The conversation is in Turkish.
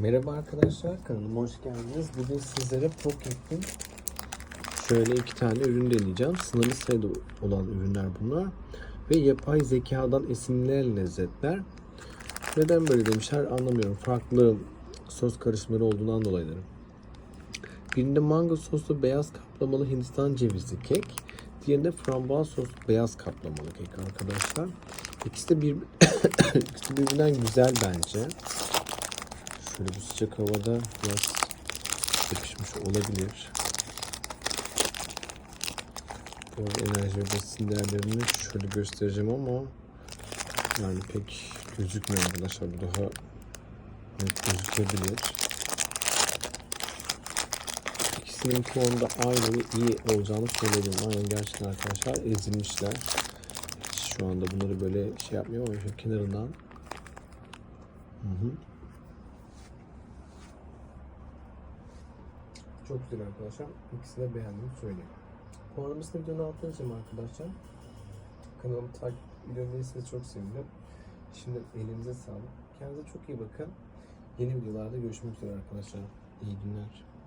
Merhaba arkadaşlar, kanalıma hoş geldiniz. Bugün sizlere Pocket'in şöyle iki tane ürün deneyeceğim. Sınırlı sayıda olan ürünler bunlar. Ve yapay zekadan esinlenen lezzetler. Neden böyle demişler anlamıyorum. Farklı sos karışımları olduğundan dolayıdır. Birinde mango soslu beyaz kaplamalı Hindistan cevizli kek. Diğerinde frambuaz soslu beyaz kaplamalı kek arkadaşlar. İkisi de bir ikisi birbirinden güzel bence. Şöyle bu sıcak havada biraz yapışmış olabilir. Bu enerji besin değerlerini şöyle göstereceğim ama yani pek gözükmüyor arkadaşlar. Bu daha net gözükebilir. İkisinin puanı aynı iyi olacağını söyledim. Aynen gerçekten arkadaşlar ezilmişler. Şu anda bunları böyle şey yapmıyor ama şu kenarından Hı hı. Çok güzel arkadaşlar. İkisini de beğendiğimi söyleyeyim. Puanımızı da videonun altına yazacağım arkadaşlar. Kanalımı takip değilseniz çok sevinirim. Şimdi elinize sağlık. Kendinize çok iyi bakın. Yeni videolarda görüşmek üzere arkadaşlar. İyi günler.